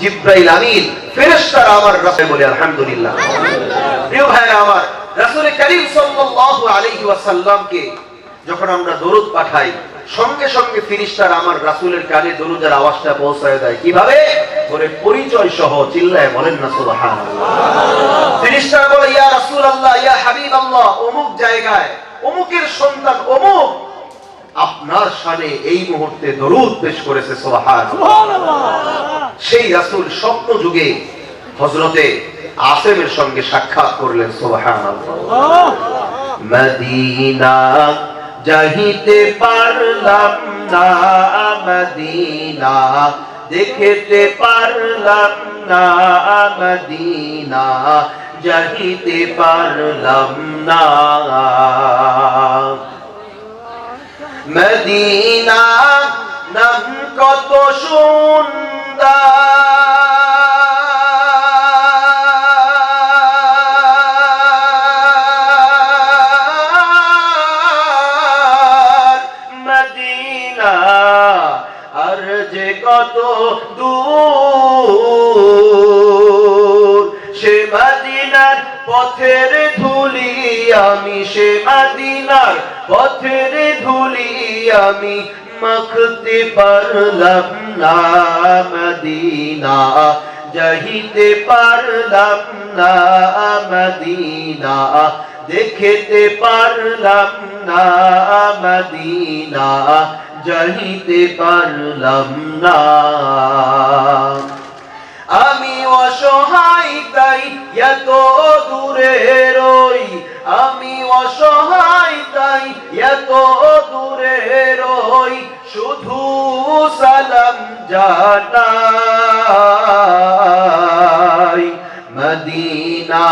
জিব্রাইল আমিন ফেরেশতারা আমার রাসূল বলে আলহামদুলিল্লাহ। প্রিয় ভাইরা আমার রাসূল করিম সাল্লাল্লাহু আলাইহি ওয়াসাল্লামকে যখন আমরা দরুদ পাঠাই সঙ্গে সঙ্গে ফিরিস্তার আমার রাসূলের কানে দরুদের আওয়াজটা পৌঁছায় দেয়। কীভাবে? করে পরিচয় সহ চিল্লায় বলেন না সুবহানাল্লাহ। ফিরিস্তারা বলে ইয়া রাসূলুল্লাহ ইয়া হাবিবাল্লাহ অমুক জায়গায় অমুকের সন্তান অমুক আপনার শানে এই মুহূর্তে দরুদ পেশ করেছে সেই রাসূল স্বপ্ন যুগে হযরতে আসেমের সঙ্গে সাক্ষাৎ করলেন মদিনা যাহিতে পারলাম না মদিনা দেখতে পারলাম না মদিনা যাহিতে পারলাম না। মদিনা নাম কত সুন্দর। মদিনা, আর যে কত দূর। সে মদিনার পথের ধুলি আমি সে মদিনার পথের ধুলি আমি মাখতে পারলাম না মদিনা। যাহিতে পারলাম না মদিনা। দেখতে পারলাম না মদিনা। যাহিতে পারলাম না। আমি অসহায় তাই এত দূরে রই। আমি অসহায় তাই এত দূরে রই, শুধু সালাম জানাই। মদিনা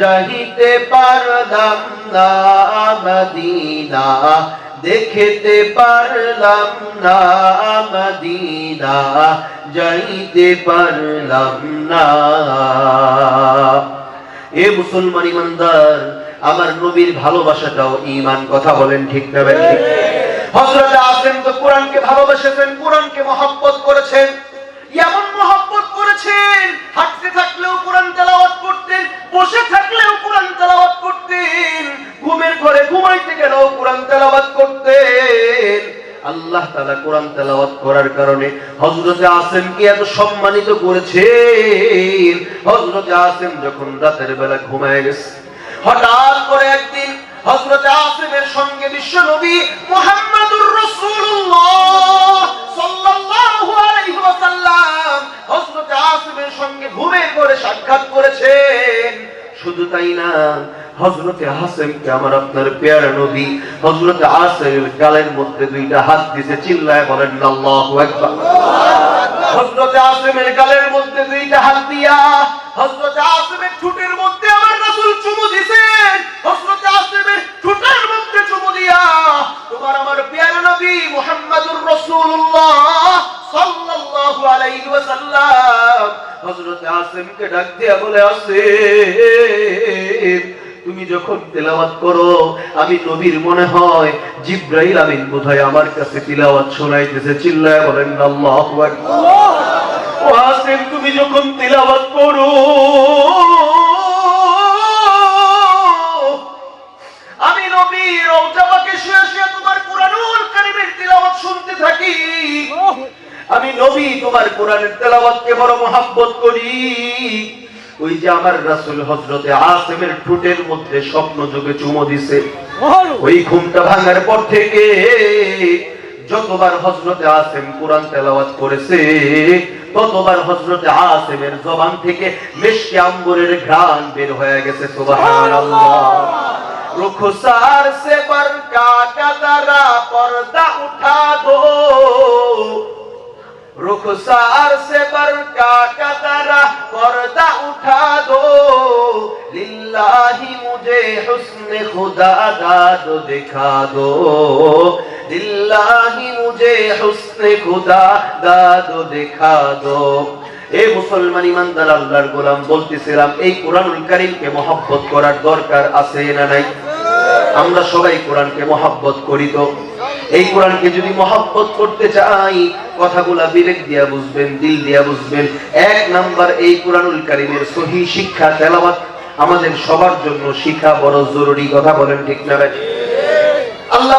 যাহিতে পারলাম না, মদিনা দেখতে পারলাম না, মদিনা যাইতে পারলাম না। এ মুসলমান ইমানদার আমার নবীর ভালোবাসাটাও ইমান কথা বলেন ঠিক না বেন ঠিক আসেম তো কোরআনকে ভালোবাসেছেন, কোরআনকে মহব্বত করেছেন। এমন মহব্বত করেছেন, হাঁটতে থাকলেও কোরআন তেলাওয়াত করতেন, বসে থাকলেও কোরআন তেলাওয়াত করতেন, ঘুমের ঘরে ঘুমাইতে গেলেও কোরআন তেলাওয়াত করতেন। আল্লাহ তাআলা কোরআন তেলাওয়াত করার কারণে হযরতে আসেমকে এত সম্মানিত করেছেন। হযরতে আসেম যখন রাতের বেলা ঘুমায় গেছে হঠাৎ করে একদিন হযরতে আসেমের সঙ্গে বিশ্ব নবী মুহাম্মদুর রাসূলুল্লাহ সাল্লাল্লাহু আলাইহি ওয়াসাল্লাম হযরতে আসেমের সঙ্গে ঘরে সাক্ষাৎ করেছেন। শুধু তাই না হাসেমকে আমার আপনার নবী গালের মধ্যে দুইটা হাত চিল্লায় বলেন, আল্লাহু আকবার। হযরতে আসেমের গালের মধ্যে দুইটা হাত দিয়া হযরতে রাসূলুল্লাহ সাল্লাল্লাহু আলাইহি ওয়াসাল্লাম। হযরতে আসেমকে ডাক দিয়া বলে আসেম তুমি যখন তেলাওয়াত করো আমি নবীর মনে হয় জিব্রাইল আমিন বোধহয় আমার কাছে তিলাওয়াত শোনাইতেছে। চিল্লায় বলেন আল্লাহু আকবার। ও আসেম তুমি যখন তিলাওয়াত করো শুনতে থাকি। আমি নবী তোমার কোরআনের তেলাওয়াতকে বড় মহাব্বত করি। ওই যে আমার রাসূল হযরতে আসিমের ঠোঁটের মধ্যে স্বপ্ন যোগে চুমো দিছে। ওই ঘুমটা ভাঙার পর থেকে যতবার হজরতে আসেম কোরআন তেলাওয়াত করেছে ততবার হজরতে আসিমের জবান থেকে মিষ্টি আম্বরের ঘ্রাণ বের হয়ে গেছে। সুবহানাল্লাহ। रुखसार से बर का जरा पर्दा उठा दो। रुखसार से बर का जरा पर्दा उठा दो। लिल्लाही मुझे हुस्न खुदा दाद दिखा दो। लिल्लाही मुझे हुस्न खुदा दाद दिखा दो। এই আমরা সবাই কোরআনকে করি তো। এই কোরআনকে যদি করতে চাই, কথাগুলা বিবেক দিয়া বুঝবেন, দিল দিয়া বুঝবেন। এক নাম্বার, এই কোরআনুল কারিমের সহি শিক্ষা, তেলাওয়াত আমাদের সবার জন্য শিক্ষা বড় জরুরি, কথা বলেন ঠিক না আল্লাহ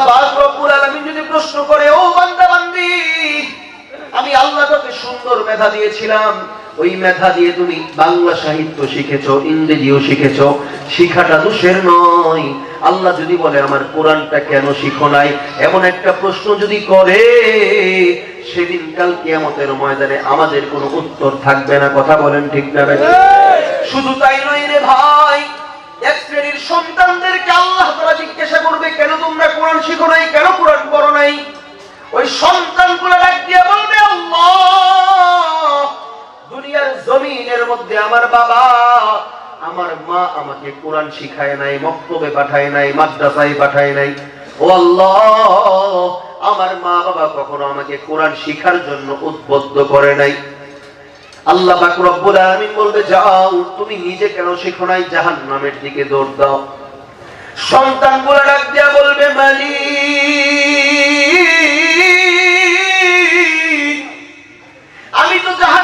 মেধা দিয়েছিলাম। ওই মেধা দিয়ে তুমি বাংলা সাহিত্য শিখেছো ইংরেজিও শিখেছো। শিখাটা দোষের নয়। আল্লাহ যদি বলে আমার কোরআনটা কেন শিখো নাই? এমন একটা প্রশ্ন যদি করে সেদিন কাল কিয়ামতের ময়দানে আমাদের কোনো উত্তর থাকবে না। কথা বলেন ঠিক না শুধু আমাকে কোরআন শিখায় নাই, মক্তবে পাঠায় নাই, মাদ্রাসায় পাঠায় নাই। ও আল্লাহ, আমার মা বাবা কখনো আমাকে কোরআন শিখার জন্য উদ্বুদ্ধ করে নাই। আল্লাহ পাক রব্বুল আলামিন বলবে, যাও, তুমি নিজে কেন শিখো নাই? জাহান্নামের দিকে দৌড় দাও। সন্তানগুলো ডাক দিয়া বলবে, মালিক, আমি তো জাহান্নামে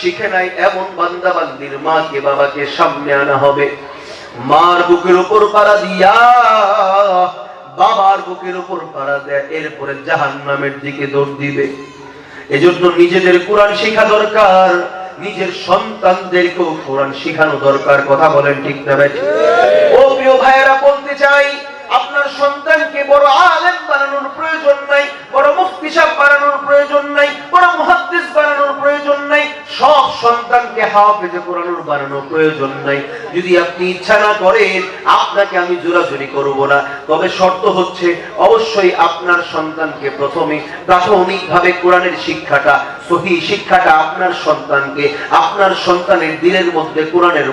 শিখে নাই এমন বান্দা বান্দির মাকে বাবাকে সামনে আনা হবে। মার বুকের উপর পাড়া দিয়া, বাবার বুকের উপর পাড়া দেয়, এরপরে জাহান্নামের দিকে দৌড় দিবে। এজন্য নিজেদের কোরআন শেখা দরকার, নিজের সন্তানদেরকেও কোরআন শেখানো দরকার, কথা বলেন ঠিক না ভাই? ও প্রিয় ভাইয়েরা, বলতে চাই, আপনার সন্তানকে বড় আলেম বানানোর প্রয়োজন নাই, বড় মুফতি সাহেব বানানোর প্রয়োজন নাই, বড় মুহাদ্দিস আপনার সন্তানকে প্রথমে কোরআনের শিক্ষাটা, সহি শিক্ষাটা আপনার সন্তানকে, আপনার সন্তানের মধ্যে কোরআনের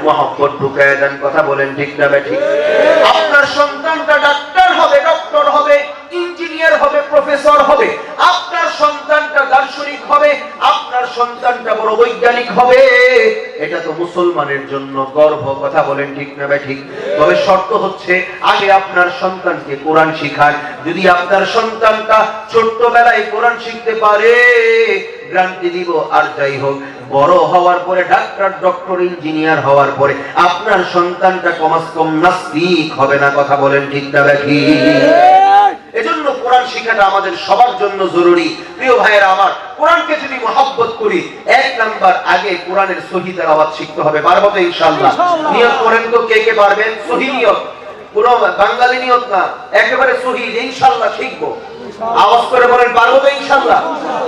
ঢুকায় দেন। কথা বলেন ঠিক না আপনার সন্তানটা ডাক্তার হবে, ডক্টর হবে, ইঞ্জিনিয়ার হবে, প্রফেসর হবে। আপনার সন্তানটা দার্শনিক হবে আপনার সন্তানটা বড় বৈজ্ঞানিক হবে। এটা তো মুসলমানের জন্য গর্ব, কথা বলেন ঠিক না ভাই ঠিক। তবে শর্ত হচ্ছে, আগে আপনার সন্তানকে কোরআন শিখান। যদি আপনার সন্তানটা ছোট্টবেলায় কোরআন শিখতে পারে গ্রান্টি দিব, আর যাই হোক। বড় হওয়ার পরে, ডাক্তার, ডক্টর, ইঞ্জিনিয়ার হওয়ার পরে, আপনার সন্তানটা কমাস কম নাস্তিক হবে না, কথা বলেন ঠিক না ভাই এজন্য কোরআন শিক্ষাটা আমাদের সবার জন্য জরুরি। প্রিয় ভাইয়েরা আমার কোরআনকে যদি মহব্বত করি এক নাম্বার আগে কোরআনের সহি তেলাওয়াত শিখতে হবে। পারব তো ইনশাআল্লাহ? নিয়ত করেন তো কে কে পারবেন? সহি নিয়ত। কোন বাঙালি নিয়ত না একেবারে সহি যে ইনশাআল্লাহ শিখব। আওয়াজ করে বলেন পারব তো ইনশাআল্লাহ?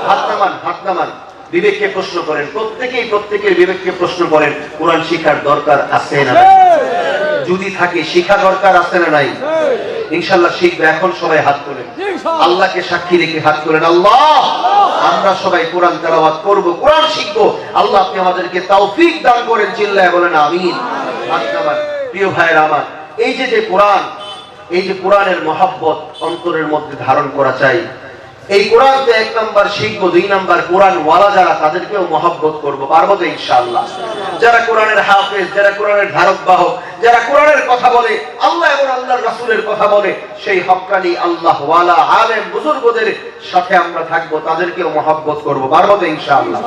হাত নামান হাত নামান। বিবেককে প্রশ্ন করেন। প্রত্যেকেই প্রত্যেকের বিবেককে প্রশ্ন করেন কোরআন শিখার দরকার আছে না যদি থাকে শিখা দরকার আছে না নাই? ইনশাল্লাহ শিখবে এখন সবাই হাত তোলেন। আল্লাহকে সাক্ষী রেখে হাত তোলেন। আল্লাহ আমরা সবাই কোরআন তেলাওয়াত করব কোরআন শিখব। আল্লাহ আপনি আমাদেরকে তৌফিক দান করেন চিল্লায় বলেন আমি প্রিয় ভাইয়ের আমার এই যে যে কোরআন এই যে কোরআনের মহাব্বত অন্তরের মধ্যে ধারণ করা চাই এই কোরআন তো এক নাম্বার শিখব দুই নাম্বার কোরআন ওয়ালা যারা তাদেরকেও মহব্বত করব পারব তো ইনশাআল্লাহ। যারা কোরআনের হাফেজ যারা কোরআনের ধারক বাহক যারা কোরআনের কথা বলে আল্লাহ এবং আল্লাহর রাসূলের কথা বলে সেই হক্কানি আল্লাহ ওয়ালা আলেম বুজুর্গদের সাথে আমরা থাকব তাদেরকেও মহব্বত করব পারব তো ইনশাআল্লাহ।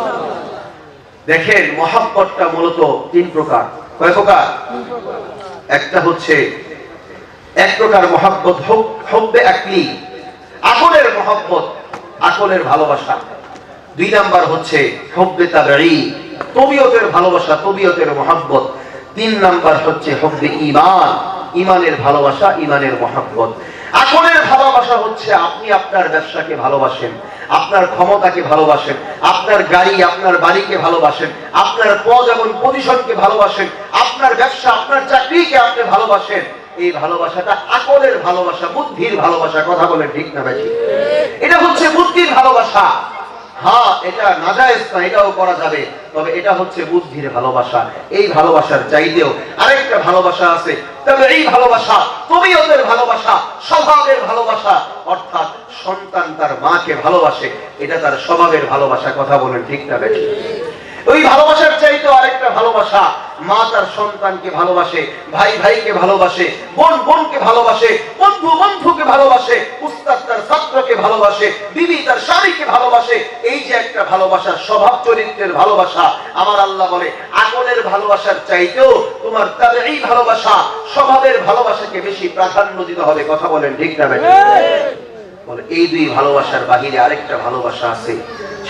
দেখেন মহাব্বতটা মূলত তিন প্রকার। কয় প্রকার? একটা হচ্ছে এক প্রকার মহাব্বত হব্বে আকলি। আকলের মহব্বত আকলের ভালোবাসা। দুই নাম্বার হচ্ছে হব্বে তাবঈ, তবিয়তের ভালোবাসা, তবিয়তের মহব্বত। তিন নাম্বার হচ্ছে হব্বে ঈমান, ঈমানের ভালোবাসা, ঈমানের মহব্বত। আকলের ভালোবাসা হচ্ছে আপনি আপনার ব্যবসাকে ভালোবাসেন, আপনার ক্ষমতাকে ভালোবাসেন, আপনার গাড়ি, আপনার বাড়িকে ভালোবাসেন, আপনার পদ এবং পজিশনকে ভালোবাসেন, আপনার ব্যবসা, আপনার চাকরিকে আপনি ভালোবাসেন। এই ভালোবাসাটা আকলের ভালোবাসা, বুদ্ধির ভালোবাসা, কথা বলে ঠিক না বেশি এটা হচ্ছে বুদ্ধির ভালোবাসা। হ্যাঁ এটা নাজায়েজ না, এটাও করা যাবে। তবে এটা হচ্ছে বুদ্ধির ভালোবাসা। এই ভালোবাসার চাইতেও আরেকটা ভালোবাসা আছে। তবে এই ভালোবাসা তবিয়তের ভালোবাসা, স্বভাবের ভালোবাসা, অর্থাৎ সন্তান তার মাকে ভালোবাসে, এটা তার স্বভাবের ভালোবাসা, কথা বলেন ঠিক না ওই ভালোবাসার চাইতে আরেকটা ভালোবাসা মা তার সন্তানকে ভালোবাসে ভাই ভাইকে ভালোবাসে বোন বোনকে ভালোবাসে বন্ধু বন্ধুকে ভালোবাসে উস্তাদ তার ছাত্রকে ভালোবাসে বিবি তার স্বামীকে ভালোবাসে এই যে একটা ভালোবাসা স্বভাব চরিত্রের ভালোবাসা আমার আল্লাহ বলে আকলের ভালোবাসার চাইতেও তোমার তাদের এই ভালোবাসা স্বভাবের ভালোবাসাকে বেশি প্রাধান্য দিতে হবে কথা বলেন ঠিক না এই দুই ভালোবাসার বাহিরে আরেকটা ভালোবাসা আছে।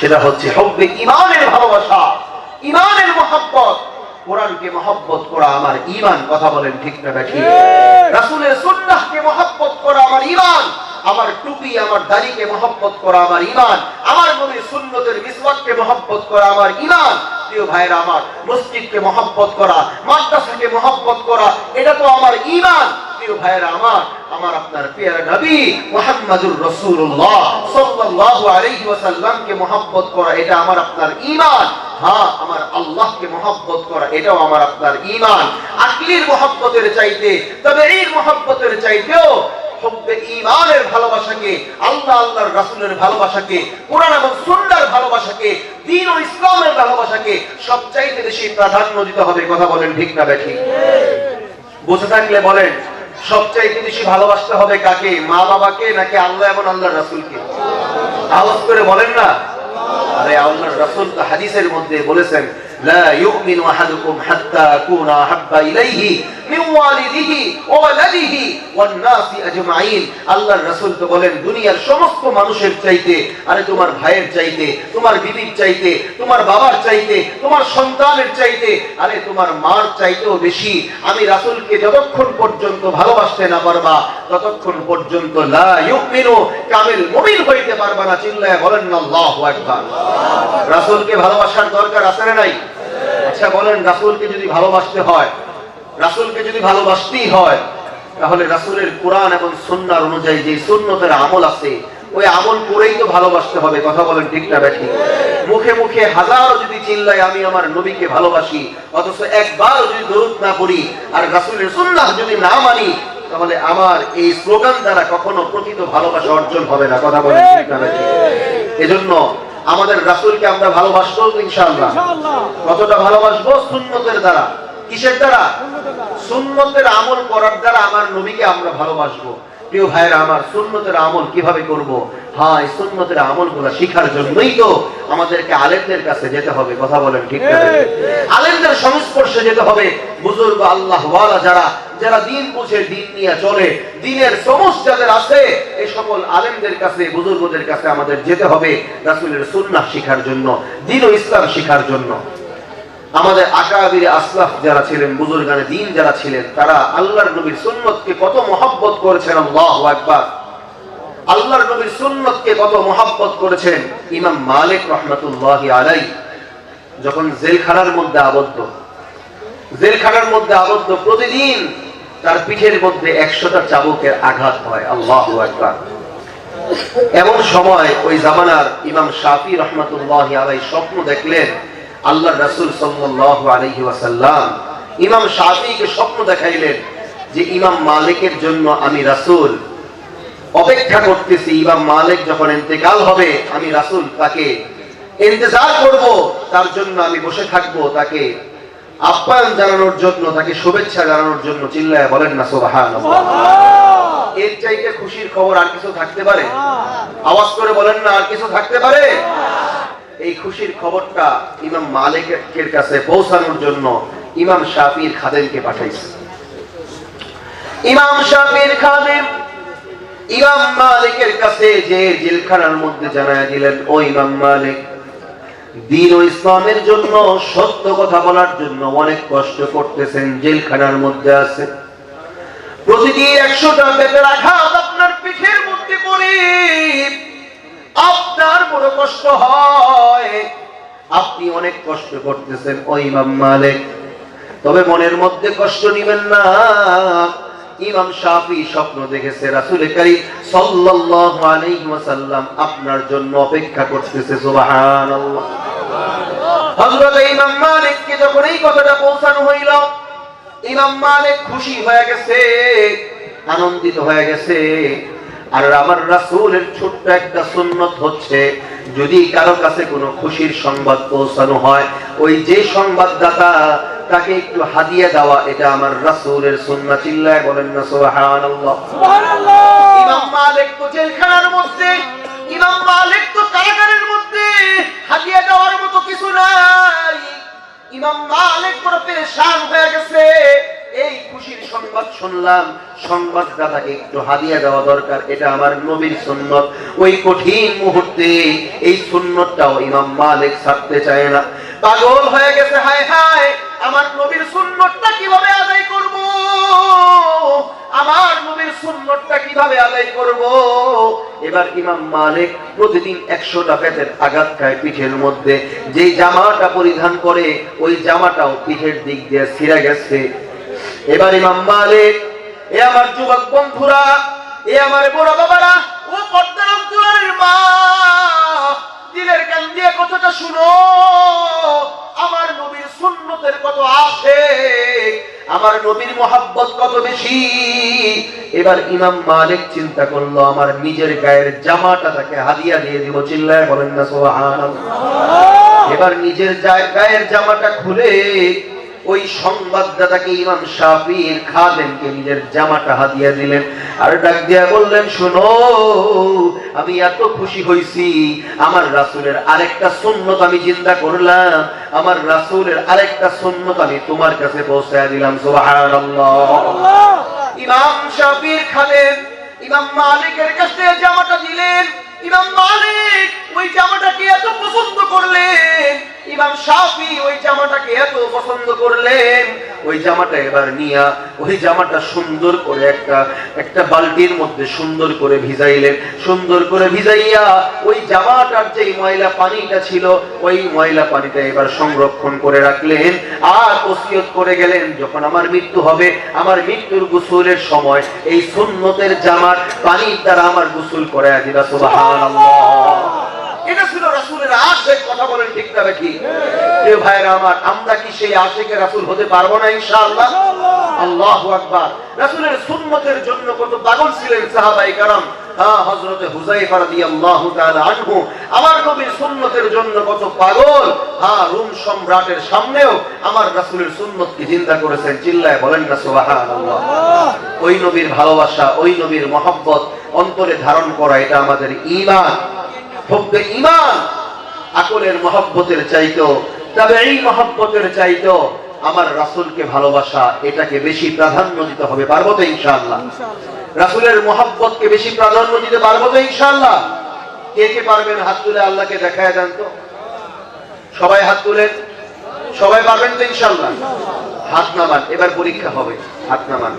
সেটা হচ্ছে হব্বে ইমানের ভালোবাসা ইমানের মহাব্বত। কোরআনকে মহব্বত করা আমার ইমান কথা বলেন ঠিক না বেঠিক রাসুলের সুন্নাহকে মহব্বত করা আমার ইমান আমার টুপি আমার দাড়িকে মহব্বত করা আমার ইমান আমার নবীর সুন্নতের মিসওয়াককে মহব্বত করা আমার ইমান প্রিয় ভাইরা আমার, মসজিদকে মহব্বত করা, মাদ্রাসাকে মহব্বত করা, এটা তো আমার ইমান প্রিয় আমার আমার আপনার পেয়ারা নবী সাল্লাল্লাহু আলাইহি করা, এটা আমার আপনার ঈমান। হ্যাঁ আমার করা, এটাও আমার আপনার ঈমান। আকলির মহব্বতের চাইতে, তবে এই মহব্বতের চাইতেও হুব্বে সবচাইতে বেশি প্রাধান্য হবে থাকলে বলেন, সবচাইতে বেশি ভালোবাসতে হবে কাকে, মা বাবাকে নাকি আল্লাহ এবং আল্লাহর রাসূলকে? আওয়াজ করে বলেন না? আরে আল্লাহর রাসূল হাদিসের মধ্যে বলেছেন আহাদুকুম হাত্তা আকুনা হাব্বা ইলাইহি মিন ওয়ালিদিহি ওয়া ওয়ালাদিহি ওয়ান নাসি আজমাইন। আল্লাহর রাসূল তো বলেন, দুনিয়ার মানুষের চাইতে, আরে তোমার ভাইয়ের চাইতে, তোমার বিবির চাইতে, তোমার বাবার চাইতে, তোমার সন্তানের চাইতে, আরে তোমার মার চাইতেও বেশি। আমি রাসূলকে যতক্ষণ পর্যন্ত ভালোবাসতে না পারবা, ততক্ষণ পর্যন্ত লা ইউমিনু কামিল মুমিন হইতে পারবা না, চিল্লায় বলেন আল্লাহু আকবার। রাসূলকে ভালোবাসার দরকার না নাই? আচ্ছা বলেন, রাসূলকে যদি ভালোবাসতে হয়, রাসূলকে যদি ভালোবাসতেই হয়, তাহলে রাসূলের কোরআন এবং সুন্নাহর অনুযায়ী যে সুন্নতের আমল আছে, ওই আমল করেই তো ভালোবাসতে হবে, কথা বলেন ঠিক না ব্যাঠি মুখে মুখে হাজারো যদি চিল্লাই আমি আমার নবীকে ভালোবাসি অথচ একবারও যদি দরুদ না পড়ি আর রাসূলের সুন্নাহ যদি না মানি, তাহলে আমার এই স্লোগান দ্বারা কখনো প্রকৃত ভালোবাসা অর্জন হবে না, কথা বলেন ঠিক না ব্যাঠি এজন্য আমাদের রাসূলকে আমরা ভালোবাসবো ইনশাআল্লাহ। কতটা ভালোবাসবো? সুন্নতের দ্বারা। কিসের দ্বারা? সুন্নতের আমল করার দ্বারা আমার নবীকে আমরা ভালোবাসবো। প্রিয় ভাইরা আমার সুন্নতের আমল কীভাবে করব? হ্যাঁ সুন্নতের আমলগুলো শিখার জন্যই তো আমাদেরকে আলেমদের কাছে যেতে হবে। কথা বলেন ঠিক আলেমদের সংস্পর্শে যেতে হবে। বুজুর্গ আল্লাহ যারা যারা দিন বুঝে দিন নিয়ে চলে, দিনের সমস্ত যাদের আছে, এই সকল আলেমদের কাছে, বুজুর্গদের কাছে আমাদের যেতে হবে রাসূলের সুন্নাহ শিখার জন্য, দিন ও ইসলাম শিখার জন্য। আমাদের আকাবির আসলাফ যারা ছিলেন, বুজুর্গানে দিন যারা ছিলেন, তারা আল্লাহর নবীর সুন্নতকে কত মহব্বত করেছেন, আল্লাহু আকবার। আল্লাহর নবীর সুন্নতকে কত মহব্বত করেছেন, ইমাম মালিক রহমাতুল্লাহি আলাই যখন জেলখানার মধ্যে আবদ্ধ, জেলখানার মধ্যে আবদ্ধ প্রতিদিন তার পিঠের মধ্যে একশোটা চাবুকের আঘাত হয়, আল্লাহু এমন সময় ওই জামানার ইমাম শাফি রহমাতুল্লাহ আলাই স্বপ্ন দেখলেন আল্লাহ রাসূল সাল্লাল্লাহু আলাইহি ওয়াসাল্লাম ইমাম শাফিকে স্বপ্ন দেখাইলেন যে ইমাম মালিকের জন্য আমি রাসূল। অপেক্ষা করতেছি, ইমাম মালিক যখন ইন্তেকাল হবে, আমি রাসূল তাকে ইন্তজার করব, তার জন্য আমি বসে থাকব, তাকে আপ্যায়ন জানানোর জন্য তাকে শুভেচ্ছা জানানোর জন্য চিল্লায় বলেন না সুবহানাল্লাহ। এর চাইতে খুশির খবর আর কিছু থাকতে পারে? আওয়াজ করে বলেন না আর কিছু থাকতে পারে? এই খুশির খবরটা ইমাম মালিকের কাছে পৌঁছানোর জন্য ইমাম শাফির খাদেমকে পাঠাইছে। ইমাম শাফির খাদেম ইমাম মালিকের কাছে যে জেলখানার মধ্যে জানায় দিলেন ও ইমাম মালিক দিন ও ইসলামের জন্য, সত্য কথা বলার জন্য অনেক কষ্ট করতেছেন জেলখানার মধ্যে আছে। প্রতিদিন একশোটা আপনার পিঠের মধ্যে পড়ে। আপনার বড় কষ্ট হয়। আপনি অনেক কষ্ট করতেছেন ওই তবে মনের মধ্যে কষ্ট নিবেন না। ইমাম শাফি স্বপ্ন দেখেছে, রাসূল করিম সাল্লাল্লাহু আলাইহি ওয়াসাল্লাম আপনার জন্য অপেক্ষা করতেছে, সুবহানাল্লাহ। হযরত ইমাম যখন এই কথাটা পৌঁছানো হইল, ইমাম মালিক খুশি হয়ে গেছে, আনন্দিত হয়ে গেছে। আর আমার রাসূলের ছোট্ট একটা সুন্নত হচ্ছে, যদি কারও কাছে কোনো খুশির সংবাদ পৌঁছানো হয়, ওই যে সংবাদদাতা তাকে একটু হাদিয়া দেওয়া এটা আমার রাসূলের সুন্নাহ চিল্লায় বলেন না সুবহানাল্লাহ। ইমাম মালিক তো জেলখানার মধ্যে ইমাম মালিক তো কারাগারের মধ্যে হাদিয়া দেওয়ার মতো কিছু নাই। ইমাম মালিক বড় পেরেশান হয়ে গেছে। এই খুশির সংবাদ শুনলাম সংবাদদাতাকে একটু হাদিয়া দেওয়া দরকার এটা আমার নবীর সুন্নত। ওই কঠিন মুহূর্তে এই সুন্নতটাও ইমাম মালিক ছাড়তে চায় না। পাগল হয়ে গেছে হায় হায়। আমার নবীর সুন্নতটা কীভাবে আদায় করব? আমার নবীর সুন্নতটা কীভাবে আদায় করব? এবার ইমাম মালিক প্রতিদিন একশোটা পেটের আঘাত খায় পিঠের মধ্যে। যেই জামাটা পরিধান করে, ওই জামাটাও পিঠের দিক দিয়ে ছিঁড়ে গেছে। এবার ইমাম মালিক, এ আমার যুবক বন্ধুরা, এ আমার বড় বাবারা, ও পর্দার অন্তরের মা, দিলের কান দিয়ে কথাটা শুনো। আমার নবীর সুন্নতের কত আছে? আমার নবীর মোহাব্বত কত বেশি? এবার ইমাম মালিক চিন্তা করল আমার নিজের গায়ের জামাটা তাকে হাদিয়া দিয়ে দিব। চিল্লায় বলেন না সোহান এবার নিজের গায়ের জামাটা খুলে ওই সংবাদদাতাকে ইমাম শাফির খাদেমকে নিজের জামাটা হাদিয়া দিলেন আর ডাক দিয়া বললেন, শোনো, আমি এত খুশি হইছি। আমার রাসূলের আরেকটা সুন্নত আমি চিন্তা করলাম। আমার রাসূলের আরেকটা সুন্নত আমি তোমার কাছে পৌঁছায় দিলাম। ইমাম শাফির খাদেম, ইমাম মালিকের কাছে জামাটা দিলেন। ইমাম মালিক ওই জামাটাকে এত পছন্দ করলেন? ইমাম শাফি ওই জামাটাকে এত পছন্দ করলেন? ওই জামাটা এবার নিয়া, ওই জামাটা সুন্দর করে একটা একটা বালতির মধ্যে সুন্দর করে ভিজাইলেন। সুন্দর করে ভিজাইয়া ওই জামাটার যে ময়লা পানিটা ছিল, ওই ময়লা পানিটা এবার সংরক্ষণ করে রাখলেন। আর ওসিয়ত করে গেলেন, যখন আমার মৃত্যু হবে, আমার মৃত্যুর গোসলের সময় এই সুন্নতের জামার পানির দ্বারা আমার গোসল করে দিবা, সুবহানাল্লাহ। এটা ছিল রাসুলের আশেখ কথা বলেন ঠিক তারা কি ভাইরা আমার আমরা কি সেই আশেখে রাসুল হতে পারব না ইনশাআল্লাহ? আল্লাহ আকবার। রাসুলের সুন্মতের জন্য কত পাগল ছিলেন সাহাবাই কারণ হ্যাঁ, হ্যাঁ, সামনেও আমার রাসূলের করেছেন। বলেন নবীর ভালোবাসা ওই নবীর মহব্বত অন্তরে ধারণ করা এটা আমাদের ইমান হুব্বে ঈমান। আকলের মহব্বতের চাইতো তবে এই মহব্বতের চাইতো আমার রাসূলকে ভালোবাসা এটাকে বেশি প্রাধান্য দিতে হবে পারব তো ইনশাআল্লাহ? রাসূলের মহব্বতকে বেশি প্রাধান্য দিতে পারব তো ইনশাআল্লাহ? কে কে পারবেন হাত তুলে আল্লাহকে দেখায় দেন তো? সবাই হাত তুলেন? সবাই পারবেন তো ইনশাআল্লাহ? হাত নামান এবার পরীক্ষা হবে হাত নামান।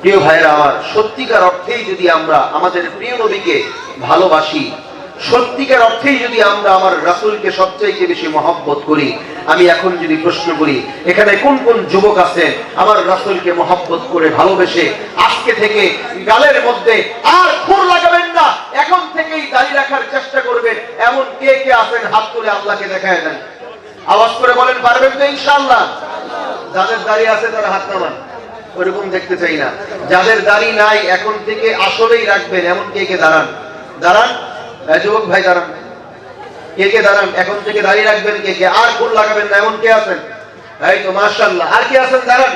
প্রিয় ভাইরা আমার সত্যিকার অর্থেই যদি আমরা আমাদের প্রিয় নবীকে ভালোবাসি সত্যিকার অর্থেই যদি আমরা আমার রাসূলকে সবচাইতে বেশি মহব্বত করি, আমি এখন যদি প্রশ্ন করি, এখানে কোন কোন যুবক আছে আমার রাসূলকে মহব্বত করে ভালোবেসে আজকে থেকে গালের মধ্যে আর খুর লাগাবেন না, এখন থেকেই দাড়ি রাখার চেষ্টা করবেন, এমন কে কে আছেন হাত তুলে আল্লাহকে দেখায় দেন। আওয়াজ করে বলেন, পারবেন তো ইনশাল্লাহ যাদের দাড়ি আছে তারা হাত নামান। ওরকম দেখতে চাই না। যাদের দাড়ি নাই, এখন থেকে আসলেই রাখবেন, এমন কে কে দাঁড়ান। দাঁড়ান। যুবক ভাই, দাঁড়ান। কে কে দাঁড়ান? এখন থেকে দাঁড়িয়ে রাখবেন কে কে? আর ফুল লাগাবেন না, এমন কে আছেন? এই তো, মাশাআল্লাহ। আর কে আছেন? দাঁড়ান।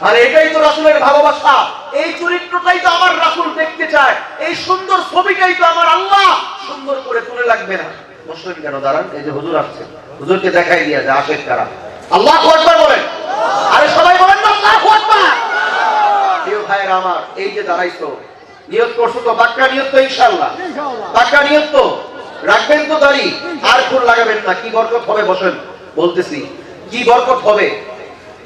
আর এটাই তো রাসূলের ভালোবাসা। এই চরিত্রটাই তো আমার রাসূল দেখতে চায়। এই সুন্দর ছবিটাই তো আমার আল্লাহ। সুন্দর করে তুলে লাগবে না। বসলেন কেন? দাঁড়ান, এই যে হুজুর আসছে। হুজুরকে দেখাই দিয়া যে আশেক কারা আল্লাহ আকবার বলেন। আরে সবাই বলেন না, আল্লাহু আকবার। প্রিয় ভাইয়েরা আমার, এই যে দাঁড়াইছো নিয়ত করছ তো? পাক্কা নিয়ত তো ইনশাআল্লাহ। পাক্কা নিয়ত তো? রাখবেন তো দাঁড়ি। আর ফুল লাগাবেন না। কি বরকত হবে বসেন। বলতেছি কি বরকত হবে?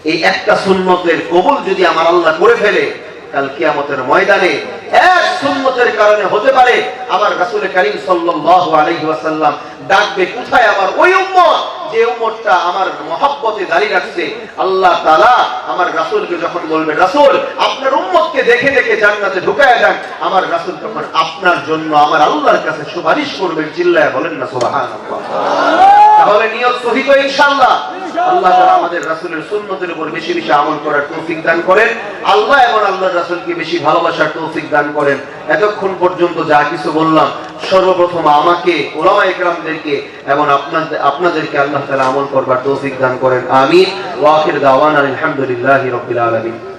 এই একটা সুন্নতের কবুল যদি আমার আল্লাহ করে ফেলে কাল কিয়ামতের ময়দানে এক সুন্নতের কারণে হতে পারে আমার রাসূল করিম সাল্লাল্লাহু আলাইহি ওয়াসাল্লাম ডাকবে, কোথায় আমার ওই উম্মত যে উম্মতটা আমার মহব্বতে দাঁড়িয়ে রাখছে? আল্লাহ তাআলা আমার রাসূলকে যখন বলবে, রাসূল, আপনার উম্মতকে দেখে দেখে জান্নাতে ঢুকায় দেন আমার রাসূল তখন আপনার জন্য আমার আল্লাহর কাছে সুপারিশ করবেন চিল্লায় বলেন না, সুবহানাল্লাহ। তাহলে নিয়ত সহি তো ইনশাআল্লাহ। আল্লাহ তাআলা আমাদের রাসূলের সুন্নতের উপর বেশি বেশি আমল করার তৌফিক দান করেন। আল্লাহ এবং আল্লাহর রাসূলকে বেশি ভালোবাসার তৌফিক দান করেন। এতক্ষণ পর্যন্ত যা কিছু বললাম, সর্বপ্রথম আমাকে, ওলামা একরামদেরকে এবং আপনাদের, আপনাদেরকে আল্লাহ তাআলা আমল করবার তৌফিক দান করেন। আমিন। ওয়া দাওয়ানা আলহামদুলিল্লাহি রাব্বিল আলামিন।